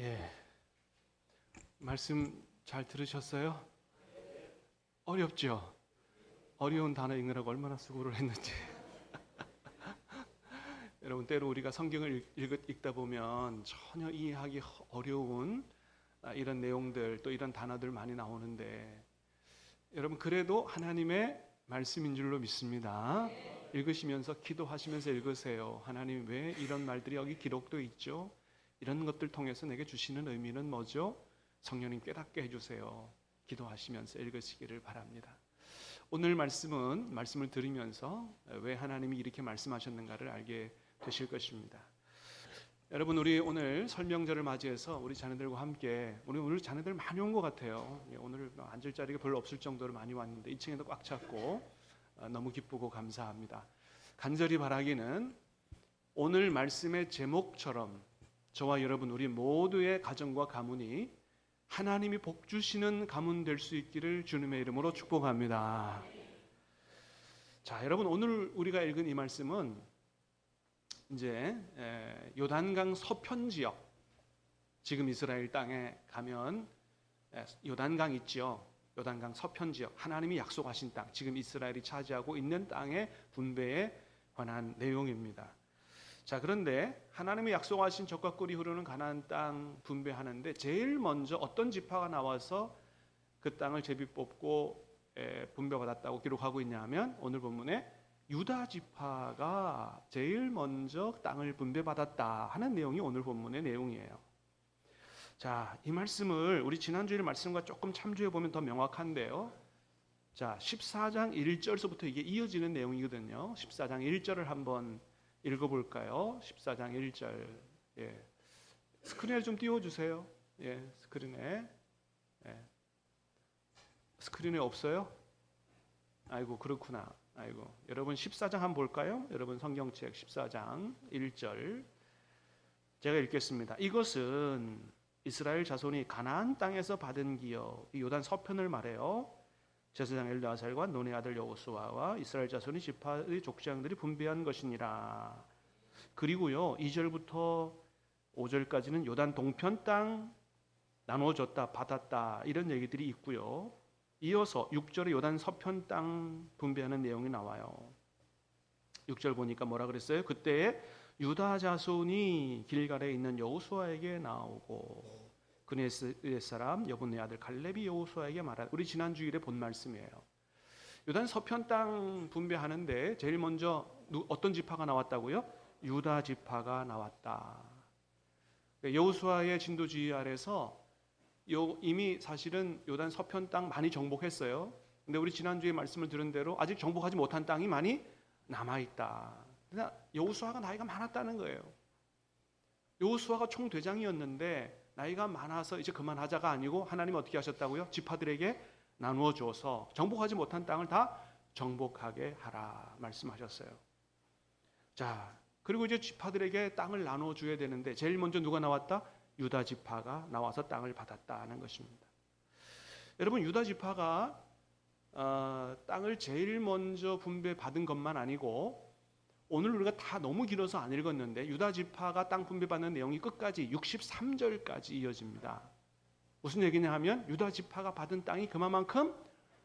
예. 말씀 잘 들으셨어요? 어렵죠? 어려운 단어 읽느라고 얼마나 수고를 했는지. 여러분, 때로 우리가 성경을 읽, 읽다 보면 전혀 이해하기 어려운 아, 이런 내용들 또 이런 단어들 많이 나오는데 여러분, 그래도 하나님의 말씀인 줄로 믿습니다. 읽으시면서 기도하시면서 읽으세요. 하나님 왜 이런 말들이 여기 기록돼 있죠? 이런 것들 통해서 내게 주시는 의미는 뭐죠? 성령님 깨닫게 해주세요. 기도하시면서 읽으시기를 바랍니다. 오늘 말씀은 말씀을 들으면서 왜 하나님이 이렇게 말씀하셨는가를 알게 되실 것입니다. 여러분 우리 오늘 설명절을 맞이해서 우리 자녀들과 함께 우리 오늘 자녀들 많이 온 것 같아요. 예, 오늘 앉을 자리가 별로 없을 정도로 많이 왔는데 2층에도 꽉 찼고 어, 너무 기쁘고 감사합니다. 간절히 바라기는 오늘 말씀의 제목처럼 저와 여러분 우리 모두의 가정과 가문이 하나님이 복 주시는 가문 될 수 있기를 주님의 이름으로 축복합니다. 자, 여러분 오늘 우리가 읽은 이 말씀은 이제 에, 요단강 서편 지역 지금 이스라엘 땅에 가면 에, 요단강 있지요. 요단강 서편 지역 하나님이 약속하신 땅 지금 이스라엘이 차지하고 있는 땅의 분배에 관한 내용입니다. 자 그런데 하나님이 약속하신 적과 꿀이 흐르는 가나안 땅 분배하는데 제일 먼저 어떤 지파가 나와서 그 땅을 제비 뽑고 에, 분배받았다고 기록하고 있냐면 오늘 본문에 유다 지파가 제일 먼저 땅을 분배받았다 하는 내용이 오늘 본문의 내용이에요. 자, 이 말씀을 우리 지난주일 말씀과 조금 참조해 보면 더 명확한데요. 자, 14장 1절서부터 이게 이어지는 내용이거든요. 14장 1절을 한번 읽어볼까요? 14장 1절. 예. 스크린에 좀 띄워주세요. 예, 스크린에. 예. 스크린에 없어요? 아이고, 그렇구나. 아이고. 여러분 14장 한번 볼까요? 여러분 성경책 14장 1절. 제가 읽겠습니다. 이것은 이스라엘 자손이 가나안 땅에서 받은 기업, 이 요단 서편을 말해요. 제사장 엘르아살과 논의 아들 여호수아와 이스라엘 자손이 지파의 족장들이 분배한 것이니라. 그리고요 2절부터 5절까지는 요단 동편 땅 나눠줬다 받았다 이런 얘기들이 있고요. 이어서 6절에 요단 서편 땅 분배하는 내용이 나와요. 6절 보니까 뭐라 그랬어요? 그때에 유다 자손이 길갈에 있는 여호수아에게 나오고 그네 사람 여분네 아들 갈렙이 여호수아에게 말한 우리 지난 주일에 본 말씀이에요. 요단 서편 땅 분배하는데 제일 먼저 어떤 지파가 나왔다고요? 유다 지파가 나왔다. 여호수아의 진도주의 아래서 이미 사실은 요단 서편 땅 많이 정복했어요. 근데 우리 지난주에 말씀을 들은 대로 아직 정복하지 못한 땅이 많이 남아 있다. 여호수아가 나이가 많았다는 거예요. 여호수아가 총 대장이었는데 나이가 많아서 이제 그만하자가 아니고 하나님 어떻게 하셨다고요? 지파들에게 나누어 줘서 정복하지 못한 땅을 다 정복하게 하라 말씀하셨어요. 자, 그리고 이제 지파들에게 땅을 나누어 줘야 되는데 제일 먼저 누가 나왔다? 유다 지파가 나와서 땅을 받았다는 것입니다. 여러분 유다 지파가 어, 땅을 제일 먼저 분배받은 것만 아니고 오늘 우리가 다 너무 길어서 안 읽었는데 유다 지파가 땅 분배받는 내용이 끝까지 63절까지 이어집니다. 무슨 얘기냐 하면 유다 지파가 받은 땅이 그만큼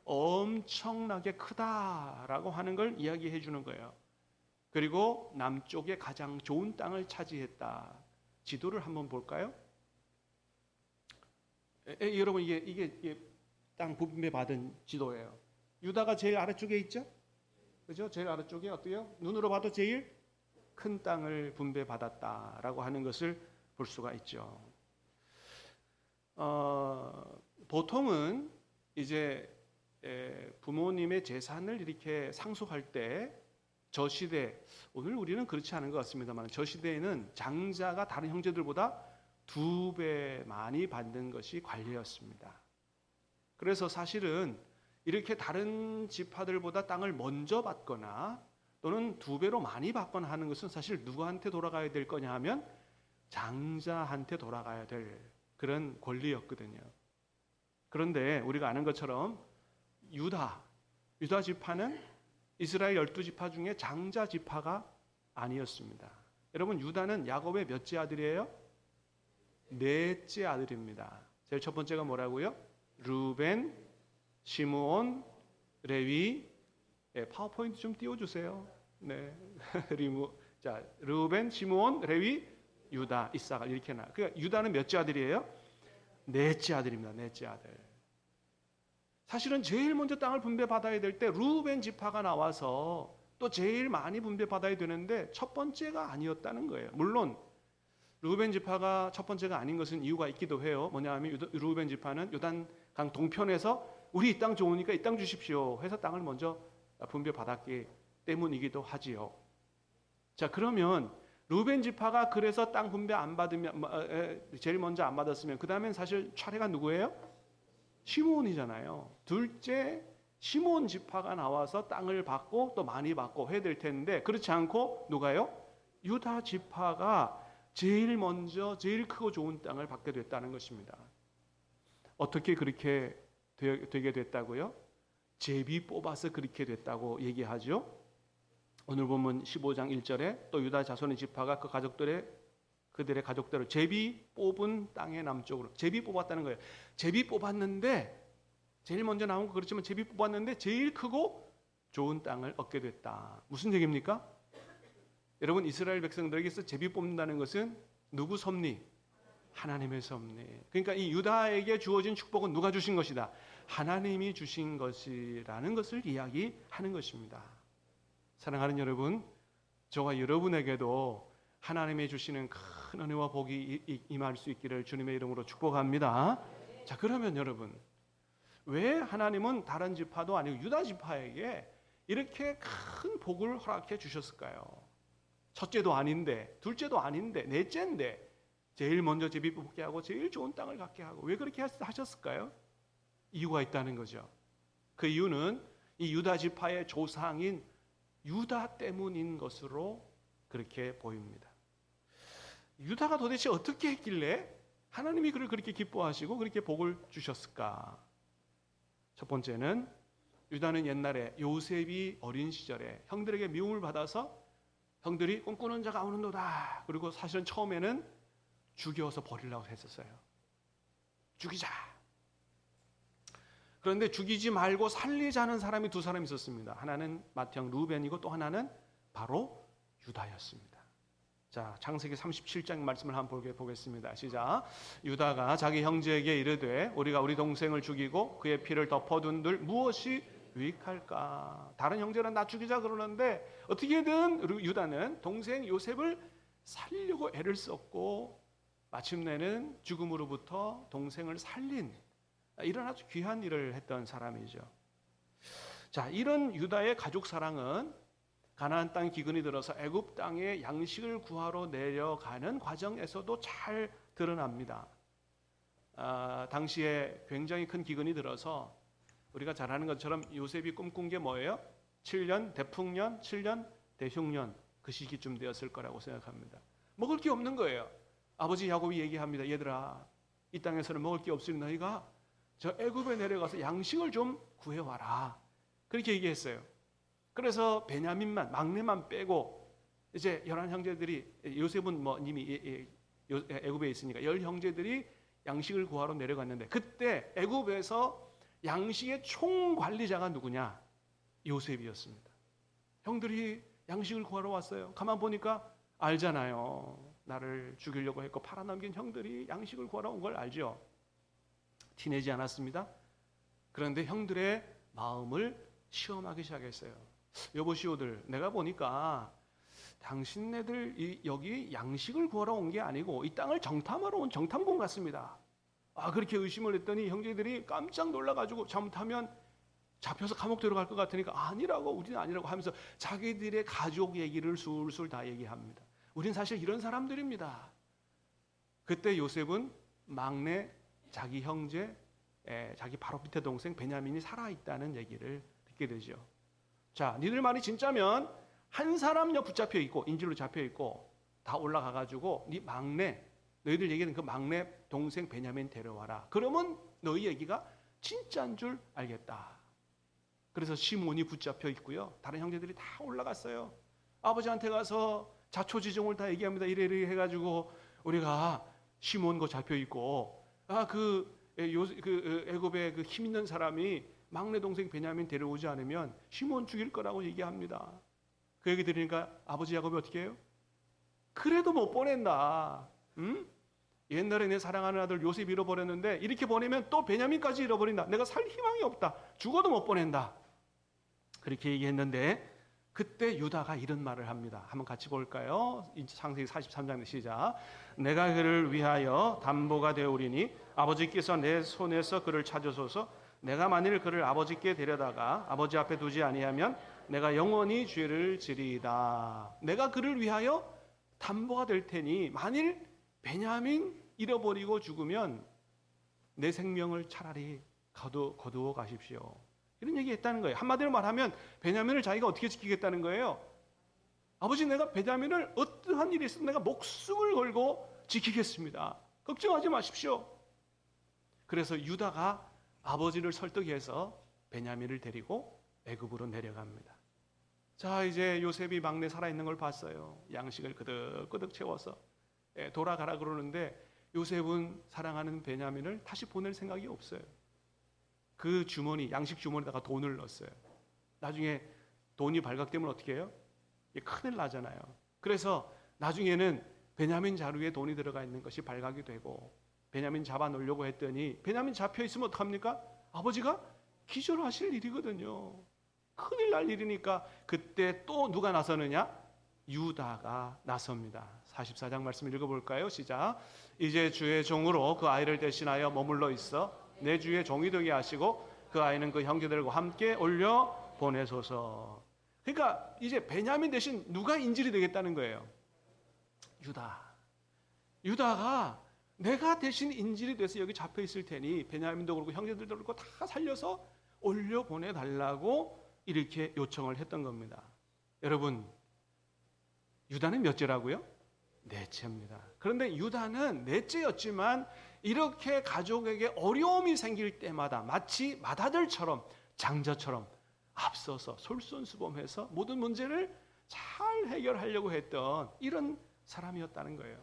엄청나게 크다라고 하는 걸 이야기해 주는 거예요. 그리고 남쪽에 가장 좋은 땅을 차지했다. 지도를 한번 볼까요? 에, 에, 여러분 이게, 이게 이게 땅 분배 받은 지도예요. 유다가 제일 아래쪽에 있죠? 그죠? 제일 아래쪽에 어때요? 눈으로 봐도 제일 큰 땅을 분배 받았다라고 하는 것을 볼 수가 있죠. 어, 보통은 이제 에, 부모님의 재산을 이렇게 상속할 때 저 시대 오늘 우리는 그렇지 않은 것 같습니다만 저 시대에는 장자가 다른 형제들보다 두 배 많이 받는 것이 관례였습니다. 그래서 사실은 이렇게 다른 지파들보다 땅을 먼저 받거나 또는 두 배로 많이 받거나 하는 것은 사실 누구한테 돌아가야 될 거냐 하면 장자한테 돌아가야 될 그런 권리였거든요. 그런데 우리가 아는 것처럼 유다, 유다 지파는 이스라엘 열두 지파 중에 장자 지파가 아니었습니다. 여러분 유다는 야곱의 몇째 아들이에요? 넷째 아들입니다. 제일 첫 번째가 뭐라고요? 루벤, 시므온, 레위. 예, 파워포인트 좀 띄워주세요. 네, 리무. 자, 루벤, 시므온, 레위, 유다, 이사가 이렇게 나. 그러니까 유다는 몇째 아들이에요? 넷째 아들입니다. 넷째 아들. 사실은 제일 먼저 땅을 분배 받아야 될 때 루벤 지파가 나와서 또 제일 많이 분배 받아야 되는데 첫 번째가 아니었다는 거예요. 물론 루벤 지파가 첫 번째가 아닌 것은 이유가 있기도 해요. 뭐냐하면 루벤 지파는 요단강 동편에서 우리 이 땅 좋으니까 이 땅 주십시오. 해서 땅을 먼저 분배 받았기 때문이기도 하지요. 자 그러면 루벤 지파가 그래서 땅 분배 안 받으면 뭐, 에, 제일 먼저 안 받았으면 그 다음엔 사실 차례가 누구예요? 시몬이잖아요. 둘째 시몬 지파가 나와서 땅을 받고 또 많이 받고 해야 될 텐데 그렇지 않고 누가요? 유다 지파가 제일 먼저 제일 크고 좋은 땅을 받게 됐다는 것입니다. 어떻게 그렇게 되, 되게 됐다고요? 제비 뽑아서 그렇게 됐다고 얘기하죠. 오늘 보면 15장 1절에 또 유다 자손의 지파가 그 가족들의 그들의 가족대로 제비 뽑은 땅의 남쪽으로 제비 뽑았다는 거예요. 제비 뽑았는데 제일 먼저 나온 거 그렇지만 제비 뽑았는데 제일 크고 좋은 땅을 얻게 됐다. 무슨 얘기입니까? 여러분 이스라엘 백성들에게서 제비 뽑는다는 것은 누구 섭리? 하나님의 섭리. 그러니까 이 유다에게 주어진 축복은 누가 주신 것이다. 하나님이 주신 것이라는 것을 이야기하는 것입니다. 사랑하는 여러분, 저와 여러분에게도 하나님이 주시는 큰 은혜와 복이 임할 수 있기를 주님의 이름으로 축복합니다. 자, 그러면 여러분, 왜 하나님은 다른 지파도 아니고 유다 지파에게 이렇게 큰 복을 허락해 주셨을까요? 첫째도 아닌데, 둘째도 아닌데, 넷째인데 제일 먼저 제비 뽑게 하고 제일 좋은 땅을 갖게 하고 왜 그렇게 하셨- 하셨을까요? 이유가 있다는 거죠. 그 이유는 이 유다 지파의 조상인 유다 때문인 것으로 그렇게 보입니다. 유다가 도대체 어떻게 했길래 하나님이 그를 그렇게 기뻐하시고 그렇게 복을 주셨을까? 첫 번째는 유다는 옛날에 요셉이 어린 시절에 형들에게 미움을 받아서 형들이 꿈꾸는 자가 오는도다. 그리고 사실은 처음에는 죽여서 버리려고 했었어요. 죽이자. 그런데 죽이지 말고 살리자는 사람이 두 사람 있었습니다. 하나는 맏형 루벤이고 또 하나는 바로 유다였습니다. 자, 창세기 37장 말씀을 한번 보겠습니다. 시작. 유다가 자기 형제에게 이르되 우리가 우리 동생을 죽이고 그의 피를 덮어둔들 무엇이 유익할까? 다른 형제는 나 죽이자 그러는데 어떻게든 루- 유다는 동생 요셉을 살리려고 애를 썼고 마침내는 죽음으로부터 동생을 살린 이런 아주 귀한 일을 했던 사람이죠. 자, 이런 유다의 가족 사랑은 가나안 땅 기근이 들어서 애굽 땅에 양식을 구하러 내려가는 과정에서도 잘 드러납니다. 아, 당시에 굉장히 큰 기근이 들어서 우리가 잘 아는 것처럼 요셉이 꿈꾼 게 뭐예요? 7년 대풍년, 7년 대흉년 그 시기쯤 되었을 거라고 생각합니다. 먹을 게 없는 거예요. 아버지 야곱이 얘기합니다. 얘들아, 이 땅에서는 먹을 게 없으니 너희가 저 애굽에 내려가서 양식을 좀 구해 와라. 그렇게 얘기했어요. 그래서 베냐민만 막내만 빼고 이제 열한 형제들이 요셉은 뭐 이미 예- 예- 요- 애굽에 있으니까 열 형제들이 양식을 구하러 내려갔는데 그때 애굽에서 양식의 총 관리자가 누구냐? 요셉이었습니다. 형들이 양식을 구하러 왔어요. 가만 보니까 알잖아요. 나를 죽이려고 했고 팔아넘긴 형들이 양식을 구하러 온 걸 알죠. 티내지 않았습니다. 그런데 형들의 마음을 시험하기 시작했어요. 여보시오들, 내가 보니까 당신네들 이- 여기 양식을 구하러 온 게 아니고 이 땅을 정탐하러 온 정탐꾼 같습니다. 아 그렇게 의심을 했더니 형제들이 깜짝 놀라가지고 잘못하면 잡혀서 감옥 들어갈 것 같으니까 아니라고 우리는 아니라고 하면서 자기들의 가족 얘기를 술술 다 얘기합니다. 우린 사실 이런 사람들입니다. 그때 요셉은 막내 자기 형제, 에, 자기 바로 밑에 동생 베냐민이 살아 있다는 얘기를 듣게 되죠. 자, 니들 말이 진짜면 한 사람요 붙잡혀 있고 인질로 잡혀 있고 다 올라가 가지고 네 막내 너희들 얘기는 그 막내 동생 베냐민 데려와라. 그러면 너희 얘기가 진짜인 줄 알겠다. 그래서 시몬이 붙잡혀 있고요. 다른 형제들이 다 올라갔어요. 아버지한테 가서 자초지종을 다 얘기합니다. 이래 이래 해가지고 우리가 시몬 거 잡혀 있고 아그 그 애굽의 그 힘 있는 사람이 막내 동생 베냐민 데려오지 않으면 시몬 죽일 거라고 얘기합니다. 그 얘기 들으니까 아버지 야곱이 어떻게 해요? 그래도 못 보낸다. 응? 옛날에 내 사랑하는 아들 요셉 잃어버렸는데 이렇게 보내면 또 베냐민까지 잃어버린다. 내가 살 희망이 없다. 죽어도 못 보낸다. 그렇게 얘기했는데 그때 유다가 이런 말을 합니다. 한번 같이 볼까요? 창세기 43장 시작. 내가 그를 위하여 담보가 되오리니 아버지께서 내 손에서 그를 찾으소서 내가 만일 그를 아버지께 데려다가 아버지 앞에 두지 아니하면 내가 영원히 죄를 지리이다. 내가 그를 위하여 담보가 될 테니 만일 베냐민 잃어버리고 죽으면 내 생명을 차라리 거두, 거두어 가십시오. 이런 얘기 했다는 거예요. 한마디로 말하면 베냐민을 자기가 어떻게 지키겠다는 거예요? 아버지 내가 베냐민을 어떠한 일이 있어도 내가 목숨을 걸고 지키겠습니다. 걱정하지 마십시오. 그래서 유다가 아버지를 설득해서 베냐민을 데리고 애굽으로 내려갑니다. 자 이제 요셉이 막내 살아있는 걸 봤어요. 양식을 끄덕끄덕 채워서 예, 돌아가라 그러는데 요셉은 사랑하는 베냐민을 다시 보낼 생각이 없어요. 그 주머니 양식 주머니에다가 돈을 넣었어요. 나중에 돈이 발각되면 어떻게 해요? 큰일 나잖아요. 그래서 나중에는 베냐민 자루에 돈이 들어가 있는 것이 발각이 되고 베냐민 잡아 놓으려고 했더니 베냐민 잡혀 있으면 어떡합니까? 아버지가 기절하실 일이거든요. 큰일 날 일이니까 그때 또 누가 나서느냐? 유다가 나섭니다. 44장 말씀 읽어볼까요? 시작. 이제 주의 종으로 그 아이를 대신하여 머물러 있어 내 주의 종이 되게 하시고 그 아이는 그 형제들과 함께 올려 보내소서. 그러니까 이제 베냐민 대신 누가 인질이 되겠다는 거예요? 유다. 유다가 내가 대신 인질이 돼서 여기 잡혀 있을 테니 베냐민도 그렇고 형제들도 그렇고 다 살려서 올려 보내 달라고 이렇게 요청을 했던 겁니다. 여러분 유다는 몇 째라고요? 넷째입니다. 그런데 유다는 넷째였지만 이렇게 가족에게 어려움이 생길 때마다 마치 맏아들처럼 장자처럼 앞서서 솔선수범해서 모든 문제를 잘 해결하려고 했던 이런 사람이었다는 거예요.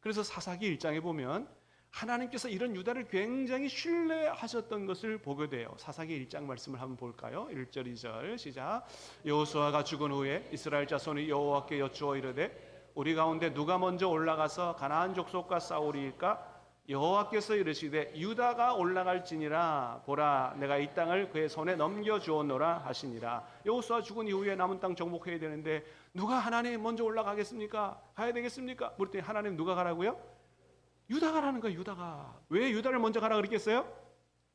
그래서 사사기 1장에 보면 하나님께서 이런 유다를 굉장히 신뢰하셨던 것을 보게 돼요. 사사기 1장 말씀을 한번 볼까요? 1절 2절 시작. 여호수아가 죽은 후에 이스라엘 자손이 여호와께 여쭈어 이르되 우리 가운데 누가 먼저 올라가서 가나안 족속과 싸우리까? 여호와께서 이르시되 유다가 올라갈지니라 보라 내가 이 땅을 그의 손에 넘겨 주었노라 하시니라. 여호수아 죽은 이후에 남은 땅 정복해야 되는데 누가 하나님 먼저 올라가겠습니까? 가야 되겠습니까? 그랬더니 하나님 누가 가라고요? 유다가 가라는 거예요. 유다가 왜 유다를 먼저 가라 그랬겠어요?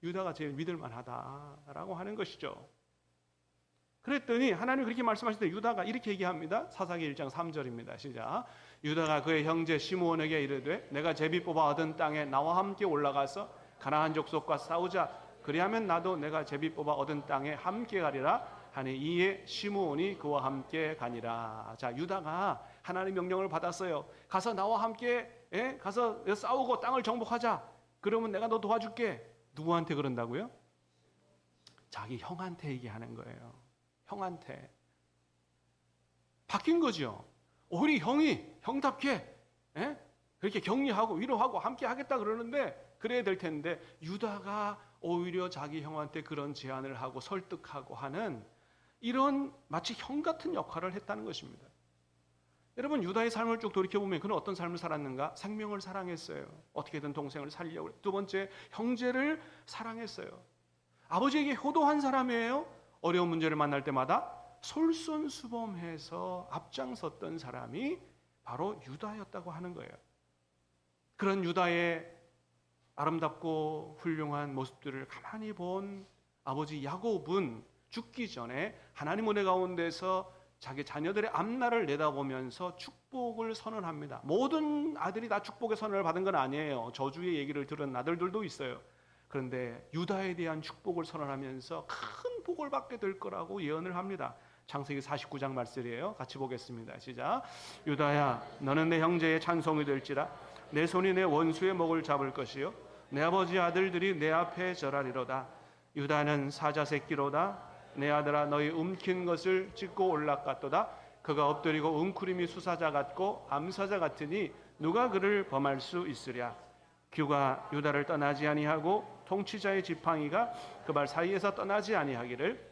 유다가 제일 믿을 만하다라고 하는 것이죠. 그랬더니 하나님 그렇게 말씀하실 때 유다가 이렇게 얘기합니다. 사사기 1장 3절입니다. 시작. 유다가 그의 형제 시므온에게 이르되 내가 제비 뽑아 얻은 땅에 나와 함께 올라가서 가나안 족속과 싸우자. 그리하면 나도 내가 제비 뽑아 얻은 땅에 함께 가리라. 하니 이에 시므온이 그와 함께 가니라. 자, 유다가 하나님 명령을 받았어요. 가서 나와 함께 예? 가서 싸우고 땅을 정복하자. 그러면 내가 너 도와줄게. 누구한테 그런다고요? 자기 형한테 얘기하는 거예요. 형한테. 바뀐 거죠. 우리 형이 형답게 예? 그렇게 격려하고 위로하고 함께 하겠다 그러는데 그래야 될 텐데 유다가 오히려 자기 형한테 그런 제안을 하고 설득하고 하는 이런 마치 형 같은 역할을 했다는 것입니다. 여러분 유다의 삶을 쭉 돌이켜 보면 그는 어떤 삶을 살았는가? 생명을 사랑했어요. 어떻게든 동생을 살리려고. 두 번째 형제를 사랑했어요. 아버지에게 효도한 사람이에요. 어려운 문제를 만날 때마다 솔선수범해서 앞장섰던 사람이 바로 유다였다고 하는 거예요. 그런 유다의 아름답고 훌륭한 모습들을 가만히 본 아버지 야곱은 죽기 전에 하나님 은혜 가운데서 자기 자녀들의 앞날을 내다보면서 축복을 선언합니다. 모든 아들이 다 축복의 선언을 받은 건 아니에요. 저주의 얘기를 들은 아들들도 있어요. 그런데 유다에 대한 축복을 선언하면서 큰 복을 받게 될 거라고 예언을 합니다. 창세기 49장 말씀이에요. 같이 보겠습니다. 시작. 유다야, 너는 내 형제의 찬송이 될지라. 내 손이 내 원수의 목을 잡을 것이요. 내 아버지 아들들이 내 앞에 절하리로다. 유다는 사자 새끼로다. 내 아들아 너희 움킨 것을 찢고 올라갔도다. 그가 엎드리고 웅크림이 수사자 같고 암사자 같으니 누가 그를 범할 수 있으랴 규가 유다를 떠나지 아니하고 통치자의 지팡이가 그 발 사이에서 떠나지 아니하기를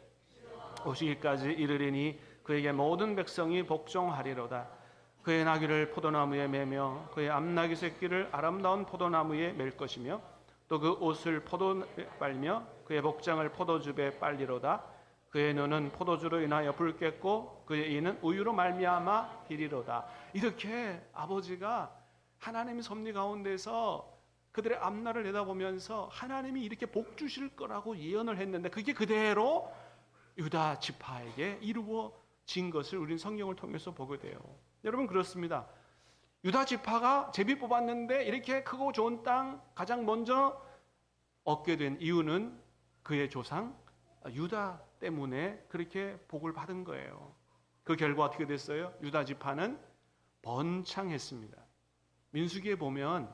오시기까지 이르리니 그에게 모든 백성이 복종하리로다. 그의 나귀를 포도나무에 매며 그의 암나귀 새끼를 아름다운 포도나무에 맬 것이며 또 그 옷을 포도 빨며 그의 복장을 포도즙에 빨리로다. 그의 눈은 포도주로 인하여 붉겠고 그의 이는 우유로 말미암아 희리로다. 이렇게 아버지가 하나님의 섭리 가운데서 그들의 앞날을 내다보면서 하나님이 이렇게 복 주실 거라고 예언을 했는데 그게 그대로 유다 지파에게 이루어진 것을 우리는 성경을 통해서 보게 돼요. 여러분 그렇습니다. 유다 지파가 제비 뽑았는데 이렇게 크고 좋은 땅 가장 먼저 얻게 된 이유는 그의 조상 유다 때문에 그렇게 복을 받은 거예요. 그 결과 어떻게 됐어요? 유다 지파는 번창했습니다. 민수기에 보면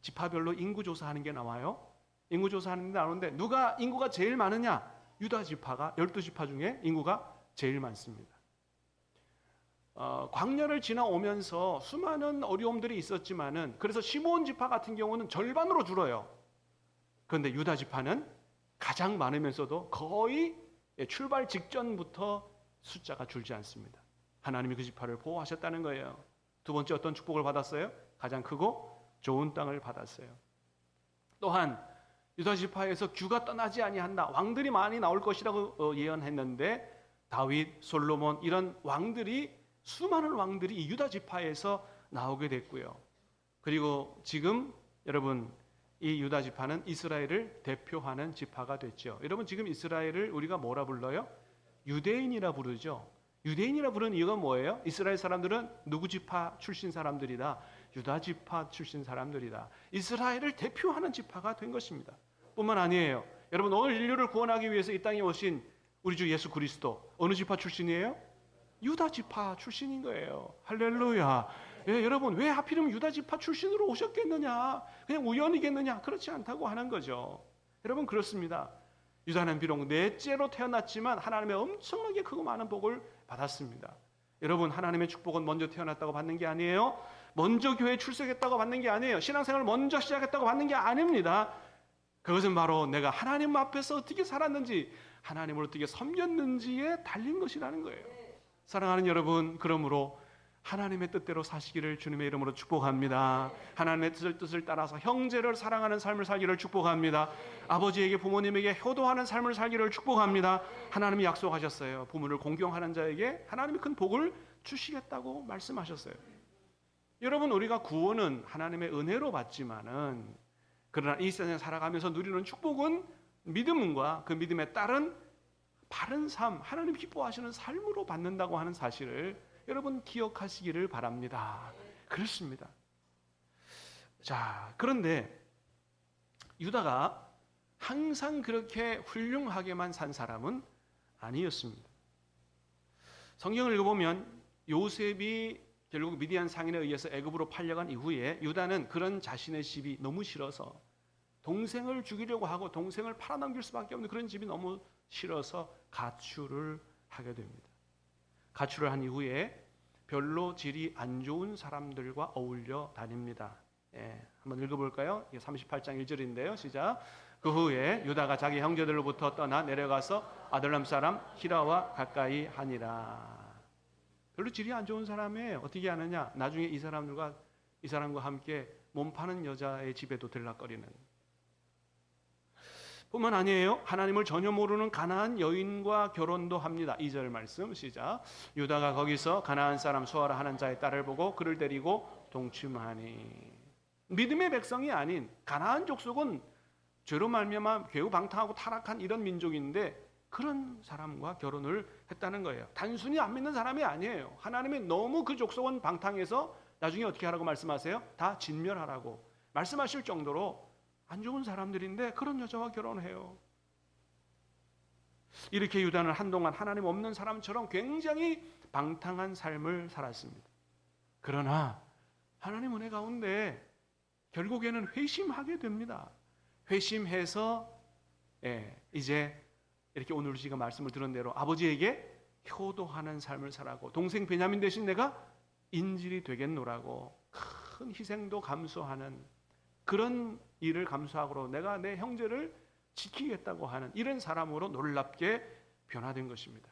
지파별로 인구 조사하는 게 나와요. 인구 조사하는 게 나오는데 누가 인구가 제일 많으냐? 유다 지파가 12지파 중에 인구가 제일 많습니다. 어, 광야를 지나오면서 수많은 어려움들이 있었지만은 그래서 시므온 지파 같은 경우는 절반으로 줄어요. 그런데 유다 지파는 가장 많으면서도 거의 출발 직전부터 숫자가 줄지 않습니다. 하나님이 그 지파를 보호하셨다는 거예요. 두 번째 어떤 축복을 받았어요? 가장 크고 좋은 땅을 받았어요. 또한 유다 지파에서 규가 떠나지 아니한다. 왕들이 많이 나올 것이라고 어, 예언했는데 다윗, 솔로몬 이런 왕들이 수많은 왕들이 이 유다 지파에서 나오게 됐고요. 그리고 지금 여러분 이 유다 지파는 이스라엘을 대표하는 지파가 됐죠. 여러분 지금 이스라엘을 우리가 뭐라 불러요? 유대인이라 부르죠. 유대인이라 부르는 이유가 뭐예요? 이스라엘 사람들은 누구 지파 출신 사람들이다. 유다 지파 출신 사람들이다. 이스라엘을 대표하는 지파가 된 것입니다. 뿐만 아니에요. 여러분 오늘 인류를 구원하기 위해서 이 땅에 오신 우리 주 예수 그리스도 어느 지파 출신이에요? 유다 지파 출신인 거예요. 할렐루야. 예, 여러분 왜 하필이면 유다 지파 출신으로 오셨겠느냐? 그냥 우연이겠느냐? 그렇지 않다고 하는 거죠. 여러분 그렇습니다. 유다는 비록 넷째로 태어났지만 하나님의 엄청나게 크고 많은 복을 받았습니다. 여러분 하나님의 축복은 먼저 태어났다고 받는 게 아니에요. 먼저 교회에 출석했다고 받는 게 아니에요. 신앙생활을 먼저 시작했다고 받는 게 아닙니다. 그것은 바로 내가 하나님 앞에서 어떻게 살았는지 하나님을 어떻게 섬겼는지에 달린 것이라는 거예요. 사랑하는 여러분, 그러므로 하나님의 뜻대로 사시기를 주님의 이름으로 축복합니다. 하나님의 뜻을 뜻을 따라서 형제를 사랑하는 삶을 살기를 축복합니다. 아버지에게 부모님에게 효도하는 삶을 살기를 축복합니다. 하나님이 약속하셨어요. 부모를 공경하는 자에게 하나님이 큰 복을 주시겠다고 말씀하셨어요. 여러분 우리가 구원은 하나님의 은혜로 받지만은 그러나 이 세상에 살아가면서 누리는 축복은 믿음과 그 믿음에 따른 바른 삶, 하나님 기뻐하시는 삶으로 받는다고 하는 사실을 여러분 기억하시기를 바랍니다. 그렇습니다. 자, 그런데 유다가 항상 그렇게 훌륭하게만 산 사람은 아니었습니다. 성경을 읽어보면 요셉이 결국 미디안 상인에 의해서 애굽으로 팔려간 이후에 유다는 그런 자신의 집이 너무 싫어서 동생을 죽이려고 하고 동생을 팔아넘길 수밖에 없는 그런 집이 너무 싫어서 가출을 하게 됩니다. 가출을 한 이후에 별로 질이 안 좋은 사람들과 어울려 다닙니다. 예, 한번 읽어볼까요? 38장 1절인데요. 시작. 그 후에 유다가 자기 형제들로부터 떠나 내려가서 아들람 사람 히라와 가까이 하니라. 별로 질이 안 좋은 사람이에요. 어떻게 하느냐? 나중에 이 사람들과 이 사람과 함께 몸 파는 여자의 집에도 들락거리는. 뿐만 아니에요. 하나님을 전혀 모르는 가나안 여인과 결혼도 합니다. 2절 말씀 시작. 유다가 거기서 가나안 사람 수아라 하는 자의 딸을 보고 그를 데리고 동침하니. 믿음의 백성이 아닌 가나안 족속은 죄로 말미암아 괴우 방탕하고 타락한 이런 민족인데 그런 사람과 결혼을 했다는 거예요. 단순히 안 믿는 사람이 아니에요. 하나님이 너무 그 족속은 방탕해서 나중에 어떻게 하라고 말씀하세요? 다 진멸하라고 말씀하실 정도로 안 좋은 사람들인데 그런 여자와 결혼해요. 이렇게 유다는 한동안 하나님 없는 사람처럼 굉장히 방탕한 삶을 살았습니다. 그러나 하나님 은혜 가운데 결국에는 회심하게 됩니다. 회심해서 예, 이제 이렇게 오늘 우리가 말씀을 들은 대로 아버지에게 효도하는 삶을 살아고 동생 베냐민 대신 내가 인질이 되겠노라고 큰 희생도 감수하는 그런 일을 감수하고 내가 내 형제를 지키겠다고 하는 이런 사람으로 놀랍게 변화된 것입니다.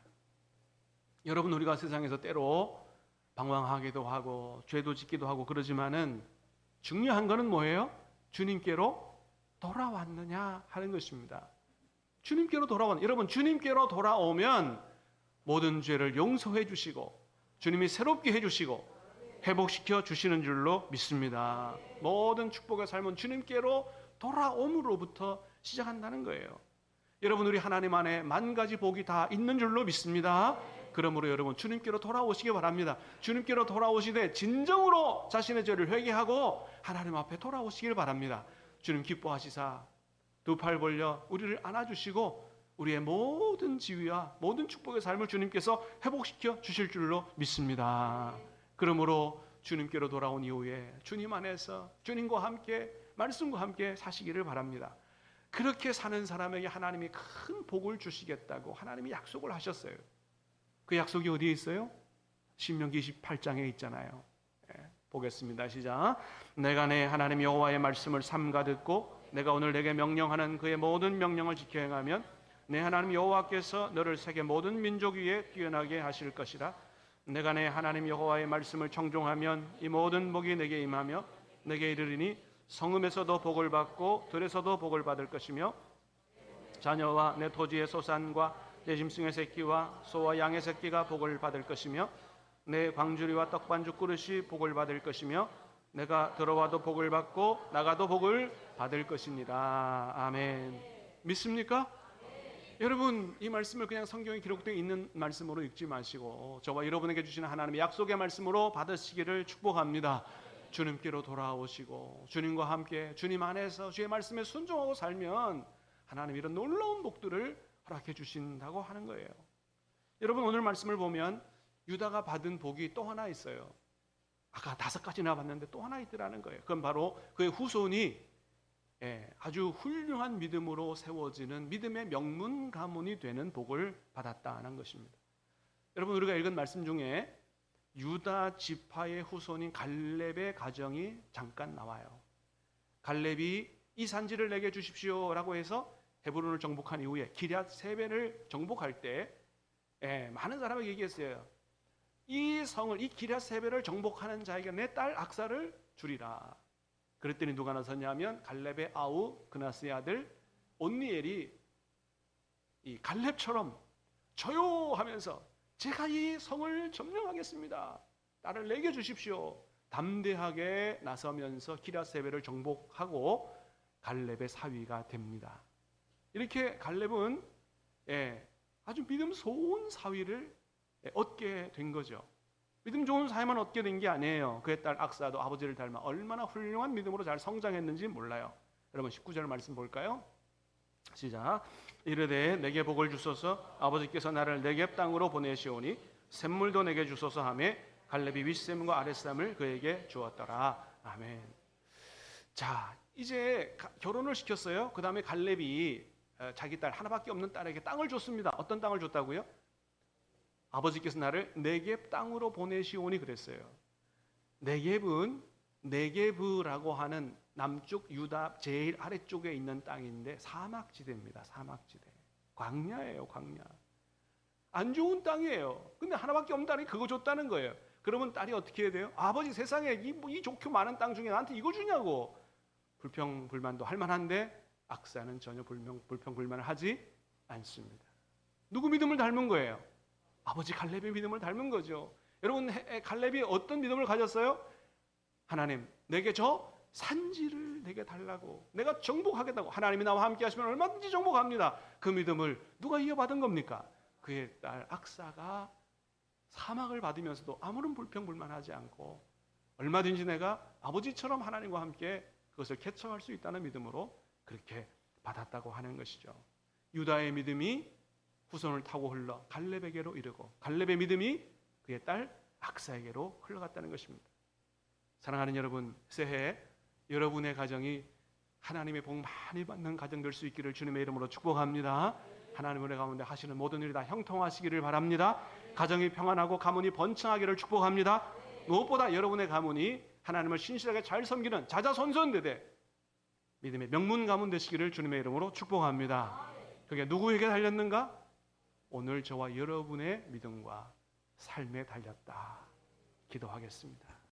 여러분 우리가 세상에서 때로 방황하기도 하고 죄도 짓기도 하고 그러지만은 중요한 거는 뭐예요? 주님께로 돌아왔느냐 하는 것입니다. 주님께로 돌아온 여러분 주님께로 돌아오면 모든 죄를 용서해 주시고 주님이 새롭게 해 주시고 회복시켜 주시는 줄로 믿습니다. 모든 축복의 삶은 주님께로 돌아옴으로부터 시작한다는 거예요. 여러분 우리 하나님 안에 만 가지 복이 다 있는 줄로 믿습니다. 그러므로 여러분 주님께로 돌아오시기 바랍니다. 주님께로 돌아오시되 진정으로 자신의 죄를 회개하고 하나님 앞에 돌아오시길 바랍니다. 주님 기뻐하시사 두 팔 벌려 우리를 안아주시고 우리의 모든 지위와 모든 축복의 삶을 주님께서 회복시켜 주실 줄로 믿습니다. 그러므로 주님께로 돌아온 이후에 주님 안에서 주님과 함께 말씀과 함께 사시기를 바랍니다. 그렇게 사는 사람에게 하나님이 큰 복을 주시겠다고 하나님이 약속을 하셨어요. 그 약속이 어디에 있어요? 신명기 28장에 있잖아요. 예, 보겠습니다. 시작. 내가 내 하나님 여호와의 말씀을 삼가 듣고 내가 오늘 내게 명령하는 그의 모든 명령을 지켜 행하면 내 하나님 여호와께서 너를 세계 모든 민족 위에 뛰어나게 하실 것이라. 내가 내 하나님 여호와의 말씀을 청종하면 이 모든 복이 내게 임하며 내게 이르리니 성읍에서도 복을 받고 들에서도 복을 받을 것이며 자녀와 내 토지의 소산과 내 짐승의 새끼와 소와 양의 새끼가 복을 받을 것이며 내 광주리와 떡반죽 그릇이 복을 받을 것이며 내가 들어와도 복을 받고 나가도 복을 받을 것이니라 아멘 믿습니까? 여러분 이 말씀을 그냥 성경에 기록되어 있는 말씀으로 읽지 마시고 저와 여러분에게 주시는 하나님의 약속의 말씀으로 받으시기를 축복합니다. 주님께로 돌아오시고 주님과 함께 주님 안에서 주의 말씀에 순종하고 살면 하나님 이런 놀라운 복들을 허락해 주신다고 하는 거예요. 여러분 오늘 말씀을 보면 유다가 받은 복이 또 하나 있어요. 아까 다섯 가지 나 봤는데 또 하나 있더라는 거예요. 그건 바로 그의 후손이 예, 아주 훌륭한 믿음으로 세워지는 믿음의 명문 가문이 되는 복을 받았다는 것입니다. 여러분 우리가 읽은 말씀 중에 유다 지파의 후손인 갈렙의 가정이 잠깐 나와요. 갈렙이 이 산지를 내게 주십시오라고 해서 헤브론을 정복한 이후에 기럇 세벤을 정복할 때 예, 많은 사람에게 얘기했어요. 이 성을 이 기럇 세벤을 정복하는 자에게 내 딸 악사를 주리라. 그랬더니 누가 나섰냐면 갈렙의 아우 그나스의 아들 온니엘이 이 갈렙처럼 저요 하면서 제가 이 성을 점령하겠습니다. 딸을 내게 주십시오. 담대하게 나서면서 기라세베를 정복하고 갈렙의 사위가 됩니다. 이렇게 갈렙은 예, 아주 믿음 좋은 사위를 예, 얻게 된 거죠. 믿음 좋은 사위만 얻게 된 게 아니에요. 그의 딸 악사도 아버지를 닮아 얼마나 훌륭한 믿음으로 잘 성장했는지 몰라요. 여러분 19절 말씀 볼까요? 시작. 이르되 내게 복을 주소서 아버지께서 나를 내게 땅으로 보내시오니 샘물도 내게 주소서 하매 갈렙이 윗샘과 아랫샘을 그에게 주었더라. 아멘. 자, 이제 가- 결혼을 시켰어요. 그 다음에 갈렙이 어, 자기 딸 하나밖에 없는 딸에게 땅을 줬습니다. 어떤 땅을 줬다고요? 아버지께서 나를 네겝 땅으로 보내시오니 그랬어요. 네겝은 네게브라고 하는 남쪽 유다 제일 아래쪽에 있는 땅인데 사막지대입니다. 사막지대. 광야예요, 광야. 안 좋은 땅이에요. 근데 하나밖에 없는 딸이 그거 줬다는 거예요. 그러면 딸이 어떻게 해야 돼요? 아버지 세상에 이, 뭐이 좋게 많은 땅 중에 나한테 이거 주냐고. 불평 불만도 할 만한데 악사는 전혀 불평 불평 불만을 하지 않습니다. 누구 믿음을 닮은 거예요? 아버지 갈렙의 믿음을 닮은 거죠. 여러분 갈렙이 어떤 믿음을 가졌어요? 하나님 내게 저 산지를 내게 달라고 내가 정복하겠다고 하나님이 나와 함께 하시면 얼마든지 정복합니다. 그 믿음을 누가 이어받은 겁니까? 그의 딸 악사가 사막을 받으면서도 아무런 불평불만하지 않고 얼마든지 내가 아버지처럼 하나님과 함께 그것을 캐쳐할 수 있다는 믿음으로 그렇게 받았다고 하는 것이죠. 유다의 믿음이 후손을 타고 흘러 갈렙에게로 이르고 갈렙의 믿음이 그의 딸 악사에게로 흘러갔다는 것입니다. 사랑하는 여러분, 새해에 여러분의 가정이 하나님의 복 많이 받는 가정 될 수 있기를 주님의 이름으로 축복합니다. 하나님 은혜 가운데 하시는 모든 일이 다 형통하시기를 바랍니다. 가정이 평안하고 가문이 번창하기를 축복합니다. 무엇보다 여러분의 가문이 하나님을 신실하게 잘 섬기는 자자손손대대 믿음의 명문 가문 되시기를 주님의 이름으로 축복합니다. 그게 누구에게 달렸는가? 오늘 저와 여러분의 믿음과 삶에 달렸다. 기도하겠습니다.